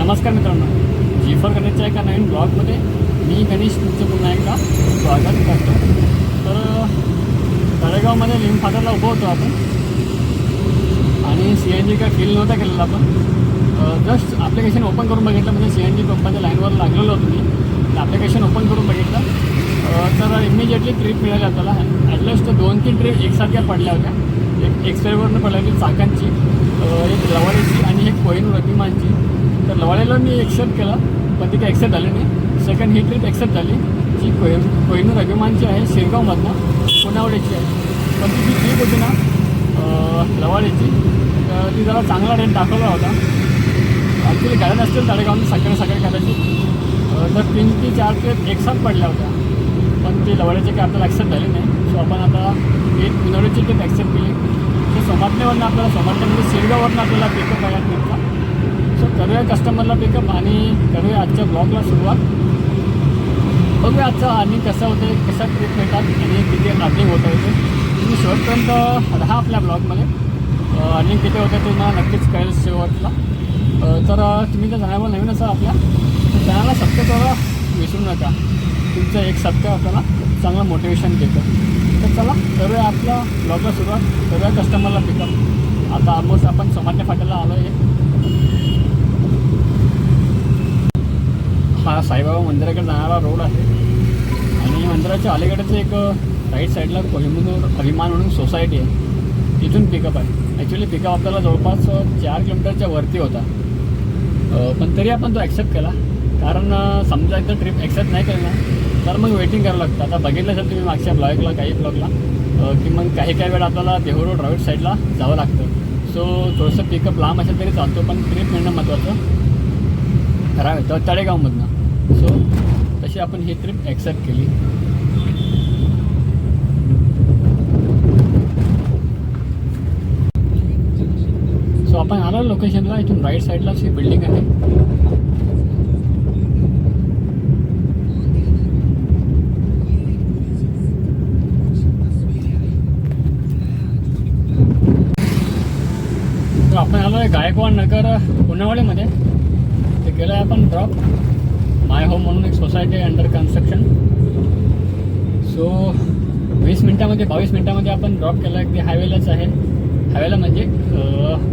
नमस्कार मित्रांनो. जी फॉर गणेशच्या एका नवीन ब्लॉगमध्ये मी गणेश तुमचं पुन्हा एकदा स्वागत करतो. तर तळेगावमध्ये लिंब फाटरला उभं होतो आपण. आणि सी एन जी काय फील नव्हता केलेला आपण जस्ट ॲप्लिकेशन ओपन करून बघितलं. म्हणजे सी एन जी पंपाच्या लाईनवर लागलेलो होतो मी. ॲप्लिकेशन ओपन करून बघितलं. तर इमिजिएटली ट्रिप मिळाली आपल्याला. ॲटलिस्ट दोन तीन ट्रिप एकसारख्या पडल्या होत्या. एक एक्सप्रेवरनं पडल्या होती चाकांची. एक लवाडीची आणि एक कोहिनूर अभिमानची. तर लवाळ्याला मी एक्सेप्ट केला पण ती काय एक्सेप्ट झाली नाही. सेकंड ही ट्रीप एक्सेप्ट झाली जी कोहि कोहिनूर अभिमानची आहे शिरगावमधनं पुनावडीची आहे. पण ती जी ट्रीप होती ना लवाळ्याची तर ती जरा चांगला रेट दाखवला होता. ॲक्च्युली गाड्या नसतील तळेगावून सकाळी सकाळी करायची तर तीन ते चार ट्रेप एकसाथ पडल्या होत्या. पण ते लवाड्याचे काय आपल्याला ॲक्सेप्ट झाली नाही. सो आपण आता एक मिनोरीची ट्रीप ॲक्सेप्ट केली. ते सोमाटण्यावरनं आपल्याला सोमाटण्यामध्ये म्हणजे शिरगाववरनं आपल्याला पिकअप करायला मिळतं. सो करूया कस्टमरला पिकअप आणि करूया आजच्या ब्लॉगला सुरुवात. बघूया आजचं आणि कसं होते कसं ट्रीप मिळतात आणि किती अर्निंग होतं होते तुम्ही शेवटपर्यंत राहा आपल्या ब्लॉगमध्ये आणि किती होतं ते मला नक्कीच कळेल शेवटला. तर तुम्ही जर चॅनलवर नवीन असा आपल्या तर चॅनलला सबस्क्राईब करायला विसरू नका. तुमचं एक सबस्क्राईब आपल्याला चांगलं मोटिवेशन देतं. तर चला करूया आपल्या ब्लॉगला सुरुवात. करूया कस्टमरला पिकअप आता ऑलमोस्ट आपण सामान्य फाट्याला आलो आहे हा साईबाबा मंदिराकडे जाणारा रोड आहे. आणि मंदिराच्या अलीकडेच एक राईट साईडला कोहिंबतूर अभिमान म्हणून सोसायटी आहे. तिथून पिकअप आहे. ॲक्च्युली पिकअप आपल्याला जवळपास चार किलोमीटरच्या वरती होता. पण तरी आपण तो ॲक्सेप्ट केला. कारण समजा एकदा ट्रिप ॲक्सेप्ट नाही केलं ना तर मग वेटिंग करावं लागतं. आता बघितलं असेल तुम्ही मागच्या ब्लॉगला काही ब्लॉगला की मग काही काही वेळा आपल्याला देहू रोड राईट साईडला जावं लागतं. सो थोडंसं पिकअप लांब असेल तरी चालतो पण ट्रिप मिळणं महत्त्वाचं खरा तर तळेगावमधनं. सो तशी आपण ही ट्रिप ॲक्सेप्ट केली. सो आपण आलो लोकेशनला इथून राईट साईडलाच ही बिल्डिंग आहे. आपण आलो आहे गायकवाड नगर पुनावळीमध्ये ते केलं आहे आपण ड्रॉप माय होम म्हणून एक सोसायटी आहे अंडर कन्स्ट्रक्शन सो वीस मिनटामध्ये बावीस मिनटामध्ये आपण ड्रॉप केला आहे ते हायवेलाच आहे. हायवेला म्हणजे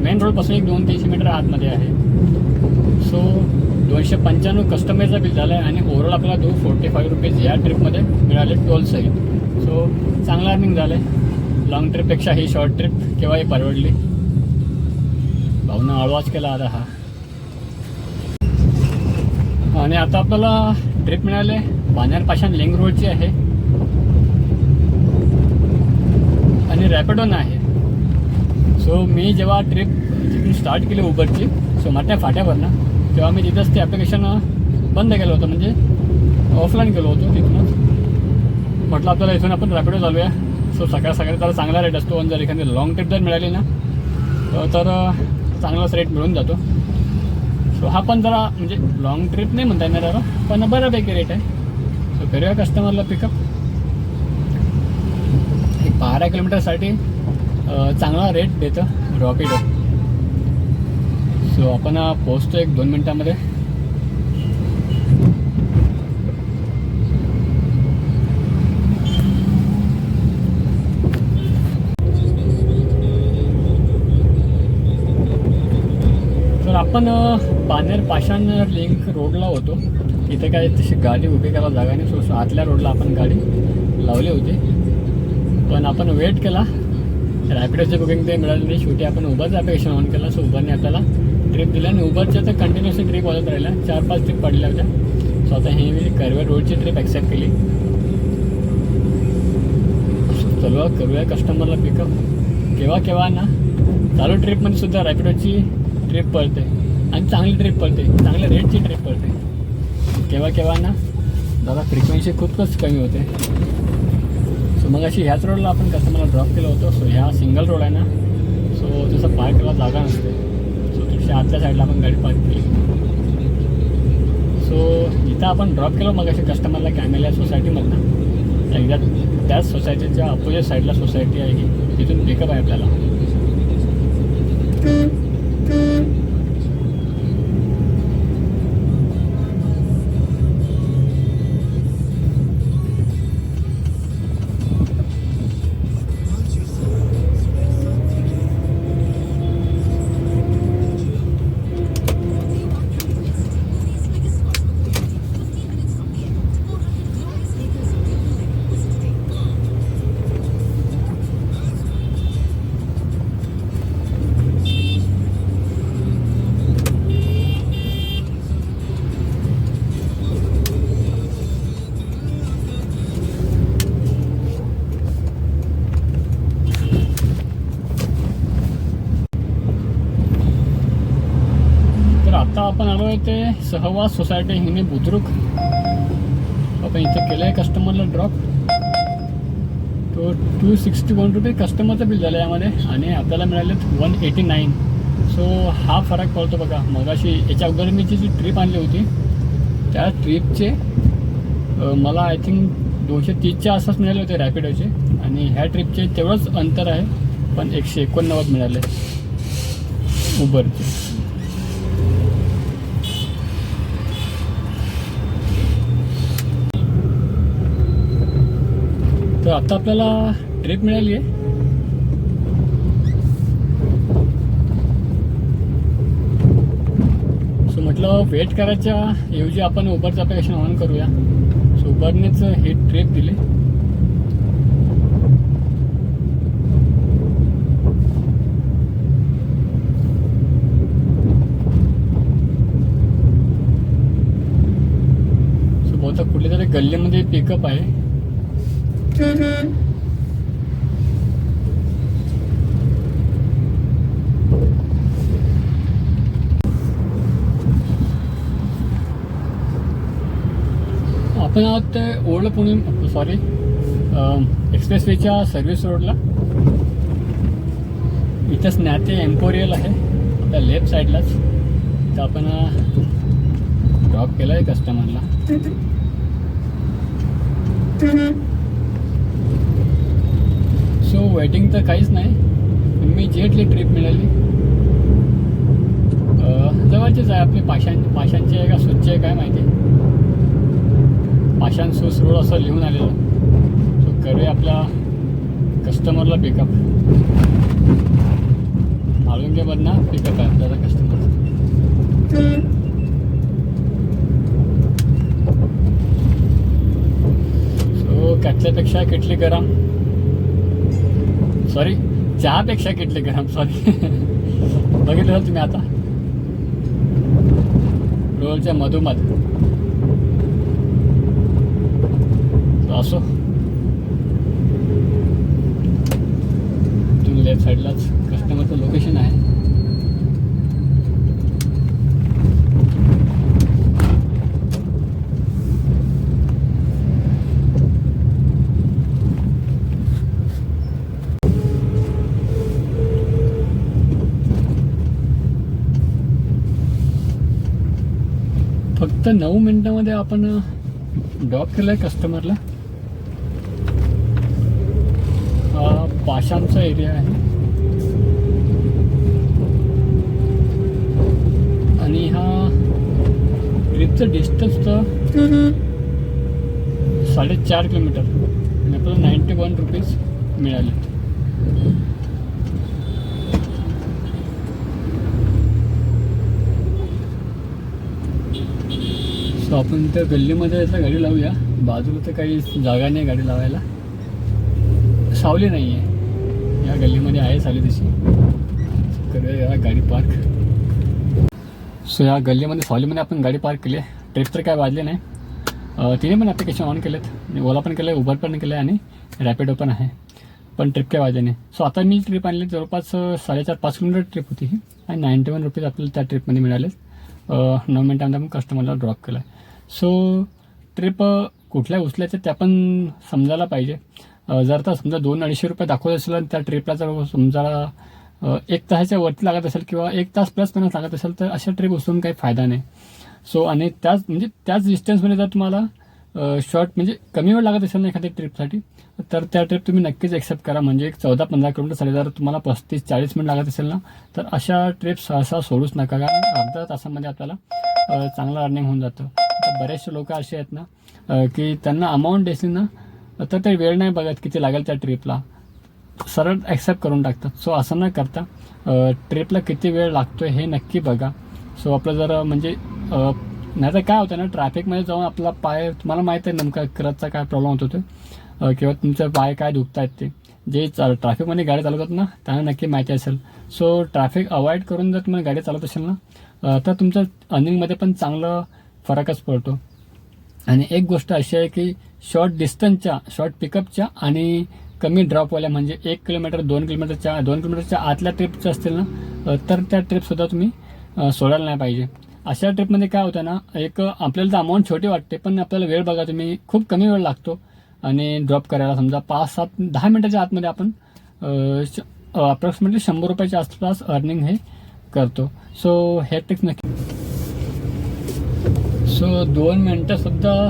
मेन रोडपासून एक दोन तीनशे मीटर आतमध्ये आहे. सो दोनशे पंच्याण्णव कस्टमरचा बिल झाला आहे आणि ओव्हरऑल आपल्याला टू फोर्टी फाईव्ह रुपीज या ट्रिपमध्ये मिळाले टोलसहित सो चांगलं अर्निंग झालं आहे लॉंग ट्रिपपेक्षा ही शॉर्ट ट्रिप केव्हाही परवडली. भावना आळवाच केला आता हा. आणि आता आपल्याला ट्रिप मिळाले बाजार पाषाण लिंग रोडची आहे. आणि रॅपिडोन आहे. सो मी जेव्हा ट्रिप तिथून स्टार्ट केली उबरची सो माझ्या फाट्यावरनं तेव्हा मी तिथंच ते ॲप्लिकेशन बंद केलं होतं. म्हणजे ऑफलाईन केलं होतं तिथूनच म्हटलं आपल्याला इथून आपण रॅपिडो चालूया. सो सकाळ सकाळी त्याला चांगला रेट असतो. आणि जर एखादी लॉंग ट्रिप जर मिळाली ना तर चांगलाच रेट मिळून जातो. सो हा पण जरा म्हणजे लॉंग ट्रिप नाही म्हणता येणार पण बऱ्यापैकी रेट आहे. सो करूया कस्टमरला पिकअप एक बारा किलोमीटरसाठी चांगला रेट देतं रॉपिडो सो आपण पोचतो एक दोन मिनटामध्ये तर आपण बानेर पानेर पाषाण लिंक रोडला होतो. इथे काय तशी गाडी उभी करायला जागा नाही. सो आतल्या रोडला आपण गाडी लावली होती. पण आपण वेट केला. रॅपिडोचे बुकिंग ते मिळाली नाही. शेवटी आपण उबरचा ॲप्लिकेशन ऑन केला. सो उबरने आपल्याला ट्रिप दिली आणि उबरच्या तर कंटिन्युअसली ट्रिप वाजत राहिल्या. चार पाच ट्रिप पडल्या होत्या. सो आता हे मी कर्वे रोडची ट्रिप ॲक्सेप्ट केली. चलो चलवा करूया कस्टमरला पिकअप केव्हा केव्हा ना. चालू ट्रिपमध्ये सुद्धा रॅपिडोची ट्रिप पडते. आणि चांगली ट्रिप पडते. चांगल्या रेटची ट्रिप पडते. केव्हा केव्हा ना दादा फ्रिक्वेन्सी खूपच कमी होते. सो मग अशी ह्याच रोडला आपण कस्टमरला ड्रॉप केलं होतं. सो ह्या सिंगल रोड आहे ना. सो तसं पार्क करायला जागा नसते. सो तिथे आतल्या साईडला आपण गाडी पार्क केली. सो इथं आपण ड्रॉप केलं मग अशी कस्टमरला कॅमेल्या सोसायटीमधनं एकदा त्याच सोसायटीच्या अपोजिट साईडला सोसायटी आहे ही. तिथून पिकअप आहे आपल्याला. सहवास सोसायटी हिने बुद्रुक. आपण इथे केलं आहे कस्टमरला ड्रॉप तो टू सिक्स्टी वन रुपी कस्टमरचं बिल झालं यामध्ये आणि आपल्याला मिळालेत वन एटी नाईन सो हा फरक पडतो बघा. मगाशी याच्या अगोदर मी जी जी ट्रिप आणली होती त्या ट्रिपचे मला आय थिंक दोनशे तीसच्या आसपास मिळाले होते रॅपिडोचे आणि ह्या ट्रिपचे तेवढंच अंतर आहे पण एकशे एकोणनव्वद मिळाले. उबरचे. आता आपल्याला ट्रिप मिळाली आहे. सो म्हटलं वेट करायच्या ऐवजी आपण उबरचं ॲप्लिकेशन ऑन करूया. सो उबरनेच हे ट्रिप दिली. सो बहुतेक कुठल्या तरी गल्लीमध्ये पिकअप आहे. आपण आहोत ते ओल्ड पुणे सॉरी एक्सप्रेस वेच्या सर्व्हिस रोडला इथंच ज्ञाते एम्पोरियल आहे. आपल्या लेफ्ट साईडलाच तर आपण ड्रॉप केलं आहे कस्टमरला सो वेटिंग तर काहीच नाही. पण मी जेटली ट्रिप मिळाली. जवळचेच आहे आपली पाशां पाशांचे आहे का सुच्चे आहे काय माहिती. पाशां सुस रोड असं लिहून आलेलं. सो करूया आपल्या कस्टमरला पिकअप माळुंगेमधनं पिकअप आहे आपल्याला कस्टमर सो कॅटल्यापेक्षा किटली गरम. सॉरी चहापेक्षा किटले गरम सॉरी बघितलं तुम्ही आता? रोलच्या मधोमध. असो. तुम्ही लेफ्ट साईडलाच कस्टमरचं लोकेशन आहे. तर नऊ मिनिटामध्ये आपण ड्रॉप केला आहे कस्टमरला हा पाशांचा एरिया आहे. आणि हा ट्रिपचं डिस्टन्स तर साडेचार किलोमीटर. आणि आपल्याला नाईन्टी वन रुपीज मिळाले. सो आपण त्या गल्लीमध्ये आता गाडी लावूया. बाजूला तर काही जागा नाही गाडी लावायला. सावली नाही आहे या गल्लीमध्ये आहे सावली तशी. करूया या गाडी पार्क सो या गल्लीमध्ये सावलीमध्ये आपण गाडी पार्क केली आहे. ट्रिप तर काय वाजले नाही. तिने पण ॲप्लिकेशन ऑन केलेत. ओला पण केलं आहे उबर पण केलं आहे आणि रॅपिडो पण आहे. पण ट्रिप काय वाजले नाही. सो आता मी ट्रिप आणली. जवळपास साडेचार पाच किलोमीटर ट्रिप होती ही. आणि नाईन्टी वन रुपीज आपल्याला त्या ट्रिपमध्ये मिळाले नऊ मिनटामध्ये आपण कस्टमरला ड्रॉप केला आहे सो ट्रिप कुठल्या उचलायचं त्या पण समजायला पाहिजे. जर तर समजा दोन अडीचशे रुपये दाखवत असेल आणि त्या ट्रिपला जर समजा एक तासाच्या वरती लागत असेल किंवा एक तास प्लस पण लागत असेल तर अशा ट्रिप उचलून काही फायदा नाही. सो आणि त्याच म्हणजे त्याच डिस्टन्समध्ये जर तुम्हाला शॉर्ट म्हणजे कमी वेळ लागत असेल ना एखाद्या ट्रिपसाठी तर त्या ट्रिप तुम्ही नक्कीच एक्सेप्ट करा. म्हणजे एक चौदा पंधरा किलोमीटरसाठी जर तुम्हाला पस्तीस चाळीस मिनिट लागत असेल ना तर अशा ट्रिप सहसा सोडूच नका. कारण अर्ध्या तासामध्ये आपल्याला चांगलं अर्निंग होऊन जातं. तर बरेचसे लोक असे आहेत ना की त्यांना अमाऊंट दिसली ना तर ते वेळ नाही बघत किती लागेल त्या ट्रिपला सरळ ॲक्सेप्ट करून टाकतात. सो असं न करता ट्रिपला किती वेळ लागतो हे नक्की बघा. सो आपलं जर म्हणजे नाही तर काय होतं ना ट्रॅफिकमध्ये जाऊन आपला पाय तुम्हाला माहीत आहे नेमका करतचा काय प्रॉब्लेम होतो ते किंवा तुमचे पाय काय दुखत आहेत ते? जे ट्रॅफिकमध्ये गाडी चालवतात ना त्यांना नक्की माहिती असेल. सो ट्रॅफिक अवॉइड करून जर तुम्हाला गाडी चालवत असेल ना तर तुमचं अर्निंगमध्ये पण चांगलं फरकच पडतो. आणि एक गोष्ट अशी आहे की शॉर्ट डिस्टन्सच्या शॉर्ट पिकअपच्या आणि कमी ड्रॉपवाल्या म्हणजे एक किलोमीटर दोन किलोमीटरच्या दोन किलोमीटरच्या आतल्या ट्रिपच्या असतील ना तर त्या ट्रिपसुद्धा तुम्ही सोडायला नाही पाहिजे. अशा ट्रिपमध्ये काय होतं ना एक आपल्याला तर अमाऊंट छोटी वाटते पण आपल्याला वेळ बघा तुम्ही खूप कमी वेळ लागतो. आणि ड्रॉप करायला समजा पाच सात दहा मिनटाच्या आतमध्ये आपण अप्रॉक्सिमेटली शंभर रुपयाच्या आसपास अर्निंग हे करतो. सो हे ट्रिक्स नक्की सो दोन मिनटंसुद्धा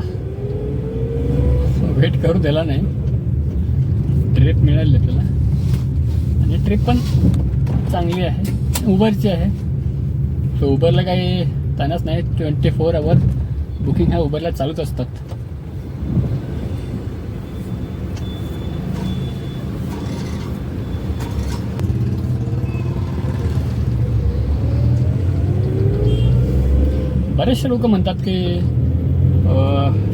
वेट करू दिला नाही. ट्रिप मिळाली त्याला. आणि ट्रिप पण चांगली आहे. उबरची आहे. सो उबरला काही ताणच नाही. ट्वेंटी फोर आवर बुकिंग ह्या उबरला चालूच असतात. बरेचसे लोक म्हणतात की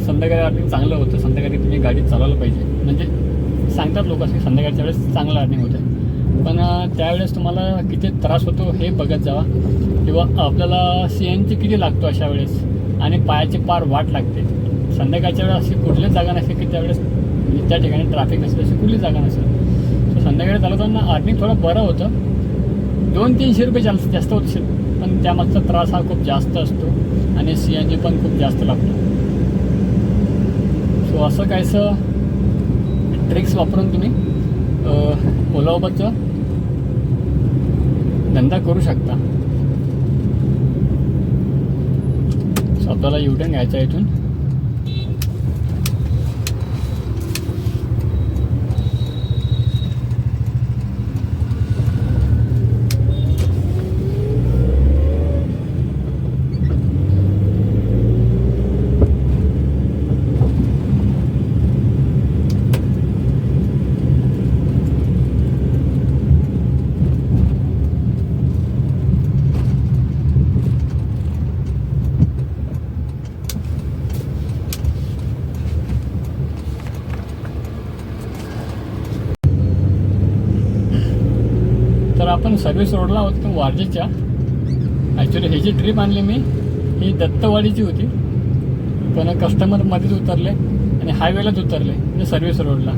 संध्याकाळी अर्निंग चांगलं होतं. संध्याकाळी तुम्ही गाडी चालवलं पाहिजे. म्हणजे सांगतात लोक की संध्याकाळच्या वेळेस चांगलं अर्निंग होतं. पण त्यावेळेस तुम्हाला किती त्रास होतो हे बघत जावा. किंवा आपल्याला सी एन जी किती लागतो अशा वेळेस? आणि पायाची पार वाट लागते. संध्याकाळच्या वेळेस अशी कुठलीच जागा नसेल की त्यावेळेस म्हणजे त्या ठिकाणी ट्रॅफिक नसेल अशी कुठलीच जागा नसेल सो संध्याकाळी चालवताना अर्निंग थोडं बरं होतं. दोन तीनशे रुपये जास्त जास्त होत. पण त्यामागचा त्रास हा खूप जास्त असतो आणि सी एन जी पण खूप जास्त लागतो. सो असं काहीसं ट्रिक्स वापरून तुम्ही ओला उबरचा धंदा करू शकता. सो आपल्याला युटर्न घ्यायचा इथून तर आपण सर्व्हिस रोडला होतो वारजेच्या. ॲक्च्युली ही जी ट्रिप आणली मी ही दत्तवाडीची होती. पण कस्टमर मध्येच उतरले आणि हायवेलाच उतरले म्हणजे सर्व्हिस रोडला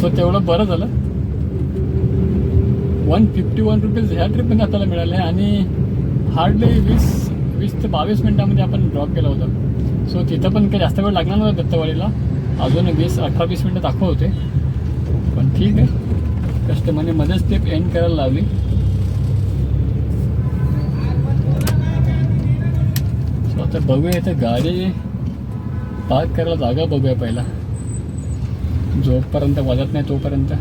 सो तेवढं बरं झालं. वन फिफ्टी वन रुपीज ह्या ट्रीपमध्ये आपल्याला मिळाले आणि हार्डली वीस वीस ते बावीस मिनटामध्ये आपण ड्रॉप केला होता. सो तिथं पण काही जास्त वेळ लागणार नव्हता दत्तवाडीला. अजून वीस अठरा वीस मिनटं दाखवते होते. पण ठीक आहे. कस्टमरने मध्येच स्टेप एंड करायला लावली. आता बघूया इथं गाडी पार्क करायला जागा बघूया पहिला. जोपर्यंत वाजत नाही तोपर्यंत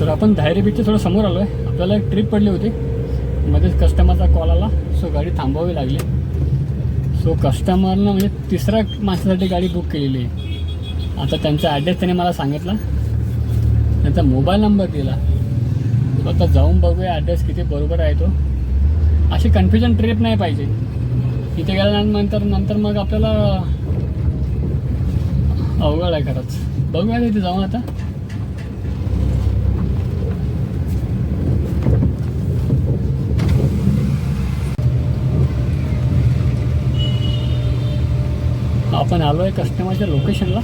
तर आपण धायरी बीचच्या थोडं समोर आलो आहे आपल्याला एक ट्रिप पडली होती. मध्येच कस्टमरचा कॉल आला. सो गाडी थांबवावी लागली. सो कस्टमरनं म्हणजे तिसऱ्या माणसासाठी गाडी बुक केलेली आहे. आता त्यांचा ॲड्रेस त्याने मला सांगितला. त्यांचा मोबाईल नंबर दिला. आता जाऊन बघूया ॲड्रेस किती बरोबर आहे तो. अशी कन्फ्युजन ट्रिप नाही पाहिजे. तिथे गेल्यानंतर नंतर मग आपल्याला अवघड आहे खरंच. बघूया तिथे जाऊन आता. आपण आलो आहे कस्टमरच्या लोकेशनला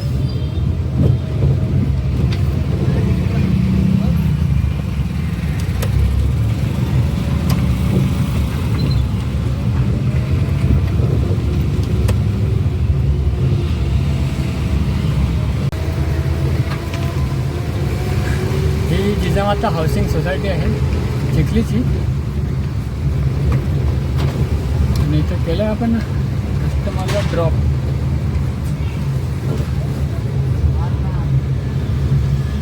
ही जिजामाता हाऊसिंग सोसायटी आहे चिखलीची आणि इथं केलं आपण कस्टमरला ड्रॉप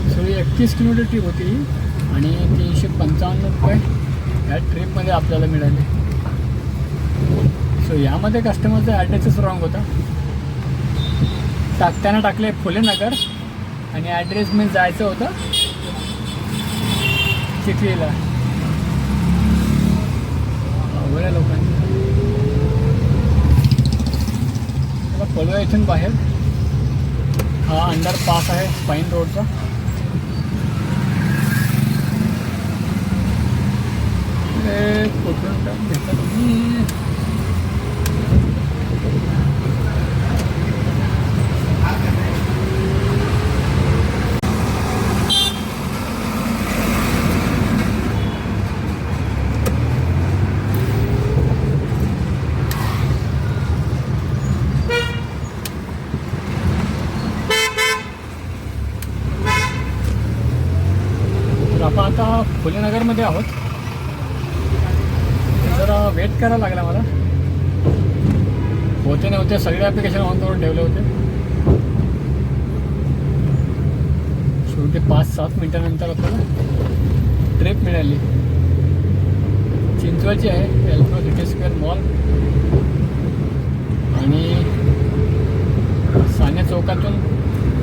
सो ही म्हणजे एकतीस किलोमीटर ट्रीप होती आणि तीनशे पंचावन्न रुपये ह्या ट्रिपमध्ये आपल्याला मिळाले. सो यामध्ये कस्टमरचा ॲड्रेसच रॉंग होता. टाकताना टाकले फुलेनगर आणि ॲड्रेस मी जायचं होतं चिखलीला. बऱ्या लोकांनी चला इथून बाहेर. हा अंडर पास आहे स्पाईन रोडचा. ए, कुठून काय घेता तुम्ही? तर आपण आता फुलेनगरमध्ये आहोत जरा करायला लागला मला. होते नव्हते सगळे ॲप्लिकेशन ऑन करून ठेवले होते. शेवटी पाच सात मिनिटानंतर आपल्याला ट्रिप मिळाली. चिंचवडची आहे एल्फ्रो सिटी स्क्वेअर मॉल आणि सान्या चौकातून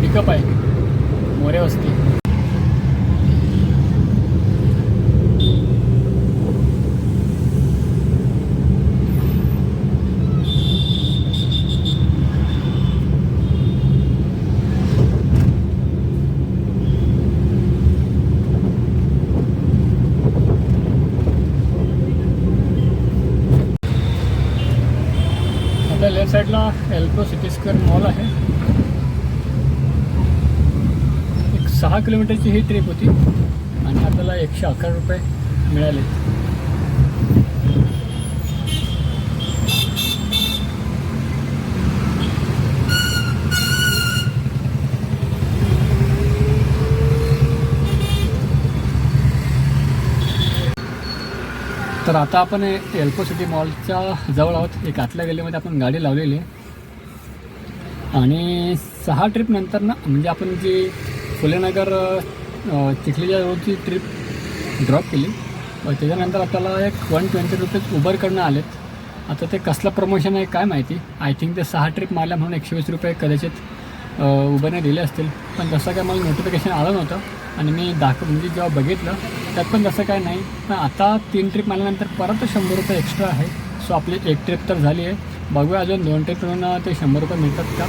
पिकअप आहे मोरे वस्ती आपल्या लेफ्ट साईडला एल्प्रो सिटी स्क्वेअर मॉल आहे. एक सहा किलोमीटरची ही ट्रिप होती आणि आपल्याला एकशे अकरा रुपये मिळाले. तर आता आपण एल्को सिटी मॉलच्या जवळ आहोत. एक आतल्या गल्लीमध्ये आपण गाडी लावलेली आहे. आणि सहा ट्रिप नंतर ना म्हणजे आपण जी फुलेनगर चिखलीच्या रोडची ट्रिप ड्रॉप केली व त्याच्यानंतर आपल्याला एक वन ट्वेंटी रुपीज उबरकडनं आलेत. आता ते कसलं प्रमोशन आहे काय माहिती? आय थिंक ते सहा ट्रिप मारल्या म्हणून एकशे वीस रुपये कदाचित उबरने दिले असतील. पण जसं काय मला नोटिफिकेशन आलं नव्हतं आणि मी दाखव म्हणजे जेव्हा बघितलं त्यात पण तसं काय नाही. पण आता तीन ट्रिप मारल्यानंतर परत शंभर रुपये एक्स्ट्रा आहे. सो आपली एक ट्रिप तर झाली आहे. बघूया अजून दोन ते तीन ते शंभर रुपये मिळतात का?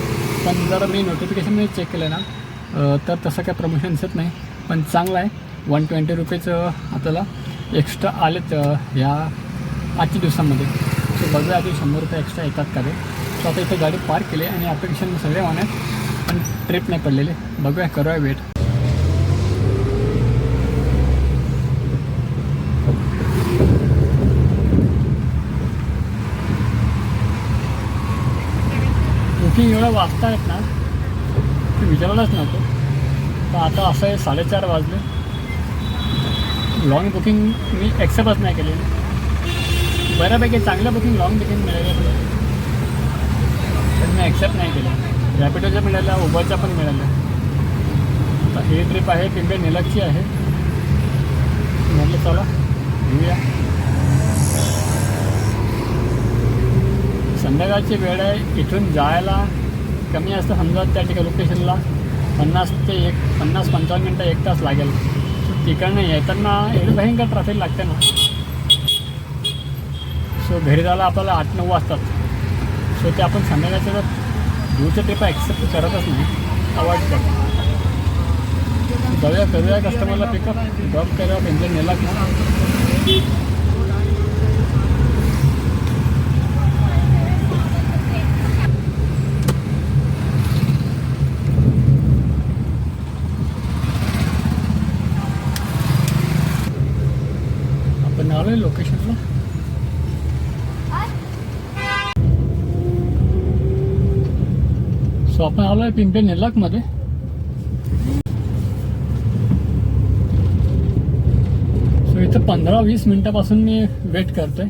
पण जर मी नोटिफिकेशन चेक केलं ना तर तसं काय प्रमोशन दिसत नाही. पण चांगलं आहे. वन ट्वेंटी रुपीज आपल्याला एक्स्ट्रा आलेत ह्या आजच्या दिवसामध्ये. सो बघूया आधी शंभर रुपये एक्स्ट्रा येतात का ते. सो आता इथे गाडी पार्क केली आणि ॲप्लिकेशन सगळे ऑन आहेत. पण ट्रिप नाही पडलेली. बघूया करूया वेट बुकिंग एवढं वाजता आहेत ना ते विचारलाच नको. तर आता असं आहे साडेचार वाजले. लॉंग बुकिंग मी ॲक्सेप्टच नाही केलेली. बऱ्यापैकी चांगलं बुकिंग लॉंग बुकिंग मिळालं पण मी ॲक्सेप्ट नाही केलं. रॅपिडोच्या मिळाल्या उबरच्या पण मिळाल्या आता हे ट्रिप आहे पिंपे निलकची आहे. म्हटलं चला घेऊया संध्याकाळची वेळ आहे इथून जायला कमी असतं समजा त्या ठिकाणी लोकेशनला पन्नास ते एक पन्नास पंचावन्न मिनटं एक तास लागेल. तिकडनं येताना एवढी भयंकर ट्रॅफिक लागते ना. सो घरी जायला आपल्याला आठ नऊ वाजतात. सो ते आपण संध्याकाळच्या जर दूरच्या ट्रिप ॲक्सेप्ट करतच नाही. अवॉइड करतो. जाऊया करूया कस्टमरला पिकअप ड्रॉप करूया त्यांच्या नेला ना आपण आलोय लोकेशनला सो आपण आलोय पिंपे निलाकमध्ये सो इथं पंधरा वीस मिनिटापासून मी वेट करतोय.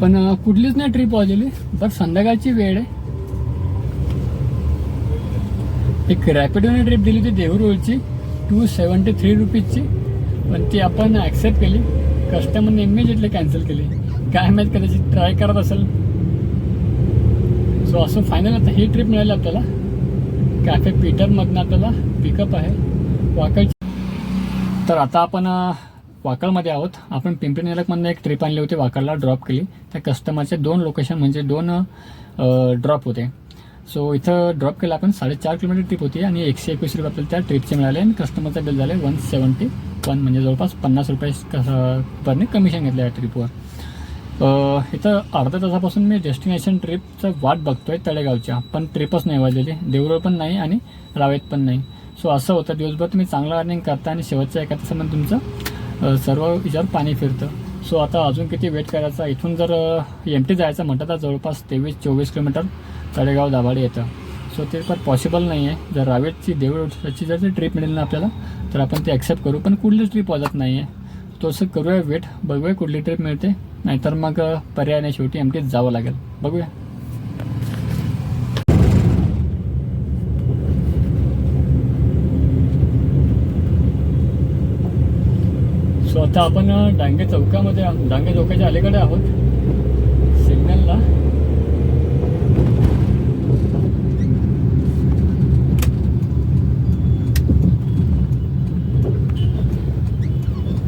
पण कुठलीच नाही ट्रिप वाजलेली बट संध्याकाळची वेळ आहे. एक रॅपिडोने ट्रिप दिली होती देहूरोडची टू सेवन्टी थ्री रुपीजची पण ती आपण ॲक्सेप्ट केली. कस्टमरने इमिजिएटली कॅन्सल केली. काय माहीत कदाचित ट्राय करत असेल. सो असं फायनल आता ही ट्रिप मिळाली आपल्याला. कॅफे पीटरमधनं आपल्याला पिकअप आहे. वाकळ तर आता आपण वाकडमध्ये आहोत. आपण पिंपरी निलकमधनं एक ट्रिप आणली होती वाकडला ड्रॉप केली. त्या कस्टमरचे दोन लोकेशन म्हणजे दोन ड्रॉप होते. सो इथं ड्रॉप केला आपण साडेचार किलोमीटर ट्रिप होती आणि एकशे एकवीस रुपये आपल्याला त्या ट्रिपचे मिळाले आणि कस्टमरचं बिल झाले वन सेवन्टी वन म्हणजे जवळपास पन्नास रुपये कसं कमिशन घेतलं या ट्रिपवर इथं अर्ध्या तासापासून मी डेस्टिनेशन ट्रिपचं वाट बघतोय तळेगावच्या. पण ट्रिपच नाही वाजलेली. देऊळ पण नाही आणि रावेत पण नाही. सो असं होतं. दिवसभर तुम्ही चांगलं अर्निंग करता आणि शेवटच्या एका तासामध्ये तुमचं सर्व विचार पाणी फिरतं. सो आता अजून किती वेट करायचा? इथून जर एम टी जायचं म्हटलं तर जवळपास तेवीस चोवीस किलोमीटर तळेगाव दाभाडे येतं. सो ते पण पॉसिबल नाही आहे. जर रावेतची देऊळची जर ती ट्रिप मिळेल ना आपल्याला तर आपण ते ॲक्सेप्ट करू. पण कुठलीच ट्रिप वाजत नाही आहे. तो असं करूया वेट. बघूया कुठली ट्रिप मिळते. नाहीतर मग पर्याय नाही शेवटी एमटीच जावं लागेल. बघूया. सो आता आपण डांगे चौकामध्ये डांगे चौकाच्या अलीकडे आहोत. सिग्नलला.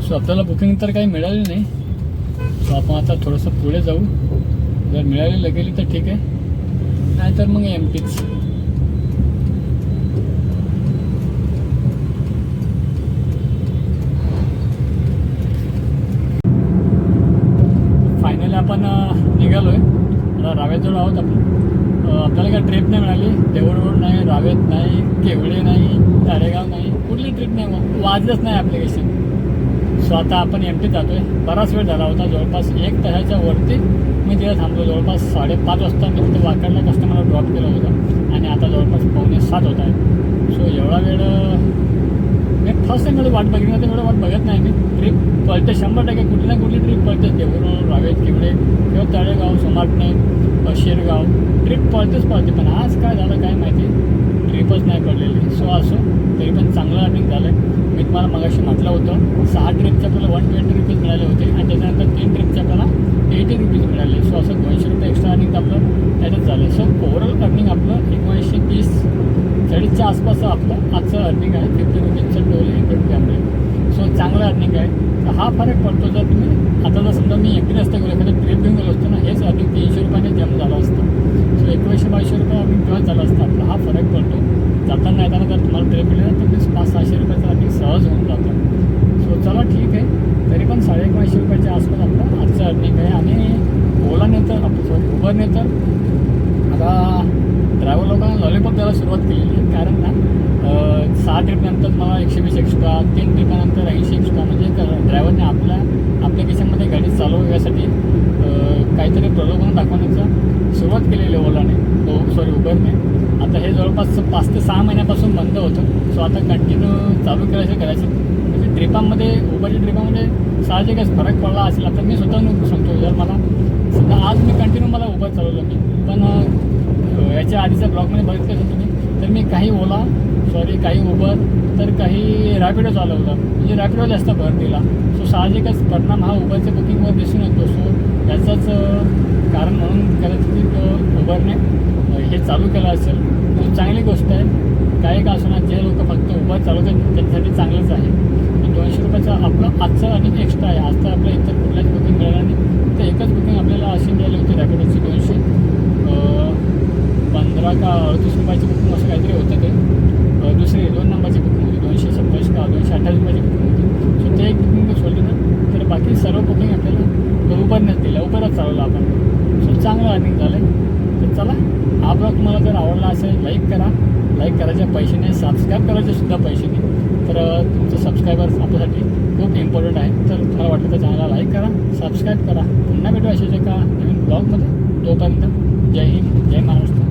सो आपल्याला बुकिंग तर काही मिळाली नाही. सो आपण आता थोडंसं पुढे जाऊ. जर मिळाली लगेली तर ठीक आहे. नाहीतर मग एम पीच फायनली आपण निघालो निघालोय. आता रावेजवळ आहोत आपण. आपल्याला काय ट्रिप नाही मिळाली. देऊळ रोड नाही रावेत नाही केवळे नाही ताडेगाव नाही. कुठली ट्रिप नाही मग? वाजलंच नाही ॲप्लिकेशन सो आता आपण एम टी जातोय. बराच वेळ झाला होता जवळपास एक तासाच्या वरती मी तिथे थांबलो. जवळपास साडेपाच वाजता मी तिथे वाकडला कस्टमरला ड्रॉप केलं होतं. आणि आता जवळपास पावणे सात होत आहे सो एवढा वेळ मी फर्स्ट टाइम वाट बघितली होती एवढं वाट बघत नाही मी. ट्रिप पळते शंभर टक्के कुठली ना कुठली ट्रिप पळते देऊळ रावेत किवडे किंवा तळेगाव सोमाटणे अ, शिरगाव ट्रिप पळतेच पळते पण आज काय झालं काय माहिती? ट्रिपच नाही पडलेली. सो असो तरी पण चांगलं अर्निंग झालं आहे मी तुम्हाला मगाशी म्हटलं होतं सहा ट्रिपचे आपल्याला वन ट्वेंटी रुपीज मिळाले होते आणि त्याच्यानंतर तीन ट्रिपचे आपल्याला एटी रुपीज मिळाले. सो असं दोनशे रुपये एक्स्ट्रा अर्निंग आपलं त्याच्यात झालं सो ओव्हरऑल अर्निंग आपलं एकोणीसशे तीस चाळीसच्या आसपास आपलं आजचं अर्निंग आहे. फिफ्टी रुपीजचं टोल इन्क्लूड त्यामुळे सो चांगलं अर्निंग आहे. तर हा फरक पडतो जर तुम्ही आता जर समजा मी एकटी नसतं गेलो एखादं ट्रिप घेऊन गेलो असतो ना हेच अर्निंग तीनशे रुपयाने जम झालं असतं. सो एकोणीसशे बावीसशे रुपये आम्ही तेव्हाच झाला असतं. आपला हा फरक पडतो. जाताना येताना जर तुम्हाला ट्रिप मिळेल तर तुम्ही पाच सहाशे रुपयाचं आम्ही सहज होऊन जातं. सो चला ठीक आहे. तरी पण साडे एकोणीसशे रुपयाच्या आसपास आपलं आजचं अर्निंग आहे. आणि ओलाने तर आपलं सॉरी उबरने तर आता ड्रायव्हर लोकांना लॉलीपॉप द्यायला सुरुवात केलेली आहे. कारण ना सहा ट्रिपनंतर मला एकशे वीस एक्स्ट्रा तीन ट्रिपानंतर ऐंशी एक्स्ट्रा म्हणजे ड्रायव्हरने आपल्या ॲप्लिकेशनमध्ये गाडी चालवण्यासाठी यासाठी काहीतरी प्रलोभन दाखवण्याचं सुरुवात केलेली आहे ओलाने. ओ सॉरी उबरने. आता हे जवळपास पाच ते सहा महिन्यापासून बंद होतं. सो आता कंटिन्यू चालू केल्याचं करायचं. म्हणजे ट्रिपामध्ये उबरच्या ट्रिपामध्ये साहजिकच फरक पडला असेल. आता मी स्वतः सांगतो जर मला. समजा आज मी कंटिन्यू मला उबर चालवलं मी. पण याच्या आधीच्या ब्लॉगमध्ये बघितलं तुम्ही. तर मी काही ओला सॉरी काही उबर तर काही रॅपिडो चालवलं म्हणजे रॅपिडो जास्त भर दिला. सो साहजिकच परिणाम हा उबरच्या बुकिंगवर दिसून येतो. सो याचाच कारण म्हणून कदाचित उबरने हे चालू केलं असेल. तर चांगली गोष्ट आहे. काही का असणार जे लोक फक्त उबर चालवतात त्यांच्यासाठी चांगलंच आहे. दोनशे रुपयाचं आपलं आजचं आणि एक्स्ट्रा आहे. आज तर आपल्या इतर कुठल्याच बुकिंग मिळालं नाही. तर एकच बुकिंग आपल्याला अशी मिळाली होती रॅपिडोची दोनशे. पंधरा का अडतीस रुपयाची बुकिंग असं काहीतरी होतं ते. दुसरी दोन नंबरची बुकिंग का दोनशे अठ्ठावीस रुपयाची बुकिंग होती. सो ते एक बुकिंग सोडली ना तर बाकी सर्व बुकिंग आपल्याला उबरनेच दिलं उबरच चालवलं आपण. सो चांगलं अर्निंग झालं तर चला हा ब्लॉग तुम्हाला जर आवडला असेल लाईक करा. लाईक करायच्या पैशाने नाही सबस्क्राईब करायचे सुद्धा पैशाने. नाही तर तुमचं सबस्क्रायबर्स आपल्यासाठी खूप इम्पॉर्टंट आहे. तर तुम्हाला वाटलं तर चॅनलला लाईक करा सबस्क्राईब करा. पुन्हा भेटू अशाच एका नवीन ब्लॉगमध्ये तोपर्यंत जय हिंद जय महाराष्ट्र.